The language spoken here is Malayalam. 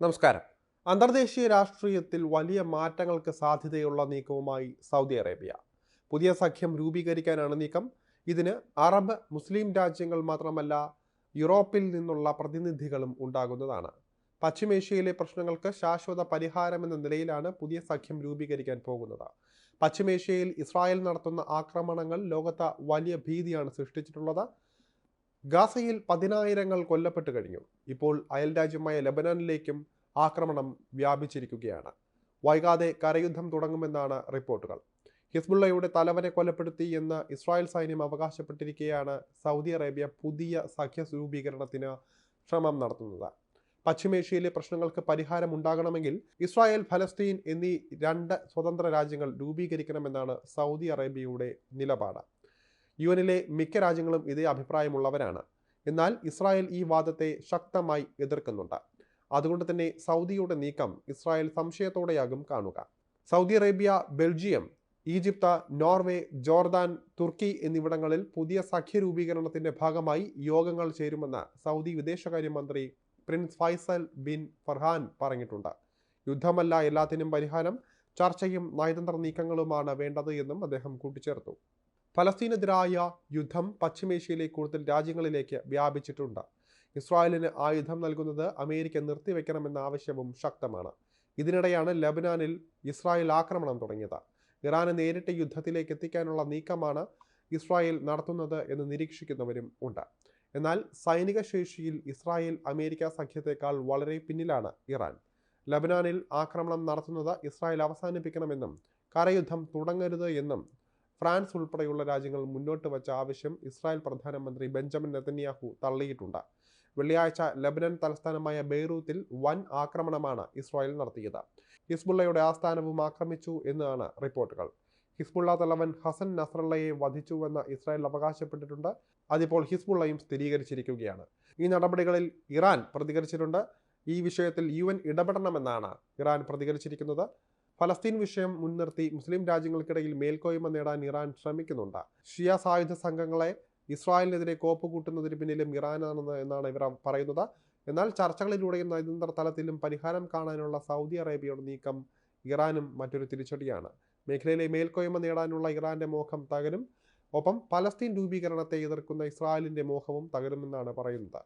നമസ്കാരം. അന്തർദേശീയ രാഷ്ട്രീയത്തിൽ വലിയ മാറ്റങ്ങൾക്ക് സാധ്യതയുള്ള നീക്കവുമായി സൗദി അറേബ്യ. പുതിയ സഖ്യം രൂപീകരിക്കാനാണ് നീക്കം. ഇതിന് അറബ് മുസ്ലിം രാജ്യങ്ങൾ മാത്രമല്ല യൂറോപ്പിൽ നിന്നുള്ള പ്രതിനിധികളും ഉണ്ടാകുന്നതാണ്. പശ്ചിമേഷ്യയിലെ പ്രശ്നങ്ങൾക്ക് ശാശ്വത പരിഹാരമെന്ന നിലയിലാണ് പുതിയ സഖ്യം രൂപീകരിക്കാൻ പോകുന്നത്. പശ്ചിമേഷ്യയിൽ ഇസ്രായേൽ നടത്തുന്ന ആക്രമണങ്ങൾ ലോകത്ത് വലിയ ഭീതിയാണ് സൃഷ്ടിച്ചിട്ടുള്ളത്. ഗാസയിൽ പതിനായിരങ്ങൾ കൊല്ലപ്പെട്ടു കഴിഞ്ഞു. ഇപ്പോൾ അയൽരാജ്യമായ ലബനാനിലേക്കും ആക്രമണം വ്യാപിച്ചിരിക്കുകയാണ്. വൈകാതെ കരയുദ്ധം തുടങ്ങുമെന്നാണ് റിപ്പോർട്ടുകൾ. ഹിസ്ബുള്ളയുടെ തലവനെ കൊലപ്പെടുത്തി എന്ന് ഇസ്രായേൽ സൈന്യം അവകാശപ്പെട്ടിരിക്കെയാണ് സൗദി അറേബ്യ പുതിയ സഖ്യ രൂപീകരണത്തിന് ശ്രമം നടത്തുന്നത്. പശ്ചിമേഷ്യയിലെ പ്രശ്നങ്ങൾക്ക് പരിഹാരം ഉണ്ടാകണമെങ്കിൽ ഇസ്രായേൽ ഫലസ്തീൻ എന്നീ രണ്ട് സ്വതന്ത്ര രാജ്യങ്ങൾ രൂപീകരിക്കണമെന്നാണ് സൗദി അറേബ്യയുടെ നിലപാട്. യു എനിലെ മിക്ക രാജ്യങ്ങളും ഇതേ അഭിപ്രായമുള്ളവരാണ്. എന്നാൽ ഇസ്രായേൽ ഈ വാദത്തെ ശക്തമായി എതിർക്കുന്നുണ്ട്. അതുകൊണ്ട് തന്നെ സൗദിയുടെ നീക്കം ഇസ്രായേൽ സംശയത്തോടെയാകും കാണുക. Saudi Arabia Belgium Egypt Norway Jordan തുർക്കി എന്നിവിടങ്ങളിൽ പുതിയ സഖ്യ രൂപീകരണത്തിന്റെ ഭാഗമായി യോഗങ്ങൾ ചേരുമെന്ന് സൗദി വിദേശകാര്യമന്ത്രി പ്രിൻസ് ഫൈസൽ ബിൻ ഫർഹാൻ പറഞ്ഞിട്ടുണ്ട്. യുദ്ധമല്ല എല്ലാത്തിനും പരിഹാരം. ചർച്ചയും നയതന്ത്ര നീക്കങ്ങളുമാണ് വേണ്ടത് എന്നും അദ്ദേഹം കൂട്ടിച്ചേർത്തു. ഫലസ്തീനെതിരായ യുദ്ധം പശ്ചിമേഷ്യയിലെ കൂടുതൽ രാജ്യങ്ങളിലേക്ക് വ്യാപിച്ചിട്ടുണ്ട്. ഇസ്രായേലിന് ആയുധം നൽകുന്നത് അമേരിക്ക നിർത്തിവെക്കണമെന്ന ആവശ്യവും ശക്തമാണ്. ഇതിനിടെയാണ് ലബനാനിൽ ഇസ്രായേൽ ആക്രമണം തുടങ്ങിയത്. ഇറാനെ നേരിട്ട് യുദ്ധത്തിലേക്ക് എത്തിക്കാനുള്ള നീക്കമാണ് ഇസ്രായേൽ നടത്തുന്നത് എന്ന് നിരീക്ഷിക്കുന്നവരും ഉണ്ട്. എന്നാൽ സൈനിക ശേഷിയിൽ ഇസ്രായേൽ അമേരിക്ക സഖ്യത്തെക്കാൾ വളരെ പിന്നിലാണ് ഇറാൻ. ലബനാനിൽ ആക്രമണം നടത്തുന്നത് ഇസ്രായേൽ അവസാനിപ്പിക്കണമെന്നും കരയുദ്ധം തുടങ്ങരുത് എന്നും ഫ്രാൻസ് ഉൾപ്പെടെയുള്ള രാജ്യങ്ങൾ മുന്നോട്ട് വച്ച ആവശ്യം ഇസ്രായേൽ പ്രധാനമന്ത്രി ബെഞ്ചമിൻ നെതന്യാഹു തള്ളിയിട്ടുണ്ട്. വെള്ളിയാഴ്ച ലബനൻ തലസ്ഥാനമായ ബെയ്റൂത്തിൽ വൻ ആക്രമണമാണ് ഇസ്രായേൽ നടത്തിയത്. ഹിസ്ബുള്ളയുടെ ആസ്ഥാനവും ആക്രമിച്ചു എന്നാണ് റിപ്പോർട്ടുകൾ. ഹിസ്ബുള്ള തലവൻ ഹസൻ നസ്രള്ളയെ വധിച്ചുവെന്ന് ഇസ്രായേൽ അവകാശപ്പെട്ടിട്ടുണ്ട്. അതിപ്പോൾ ഹിസ്ബുള്ളയും സ്ഥിരീകരിച്ചിരിക്കുകയാണ്. ഈ നടപടികളിൽ ഇറാൻ പ്രതികരിച്ചിട്ടുണ്ട്. ഈ വിഷയത്തിൽ യു എൻ ഇടപെടണമെന്നാണ് ഇറാൻ പ്രതികരിച്ചിരിക്കുന്നത്. ഫലസ്തീൻ വിഷയം മുൻനിർത്തി മുസ്ലിം രാജ്യങ്ങൾക്കിടയിൽ മേൽക്കോയ്മ നേടാൻ ഇറാൻ ശ്രമിക്കുന്നുണ്ട്. ഷിയ സായുധ സംഘങ്ങളെ ഇസ്രായേലിനെതിരെ കോപ്പ് കൂട്ടുന്നതിന് പിന്നിലും ഇറാനാണെന്ന് എന്നാണ് ഇവർ പറയുന്നത്. എന്നാൽ ചർച്ചകളിലൂടെയും നയതന്ത്ര തലത്തിലും പരിഹാരം കാണാനുള്ള സൗദി അറേബ്യയുടെ നീക്കം ഇറാനും മറ്റൊരു തിരിച്ചടിയാണ്. മേഖലയിലെ മേൽക്കോയ്മ നേടാനുള്ള ഇറാന്റെ മോഹം തകരും. ഒപ്പം പലസ്തീൻ രൂപീകരണത്തെ എതിർക്കുന്ന ഇസ്രായേലിന്റെ മോഹവും തകരുമെന്നാണ് പറയുന്നത്.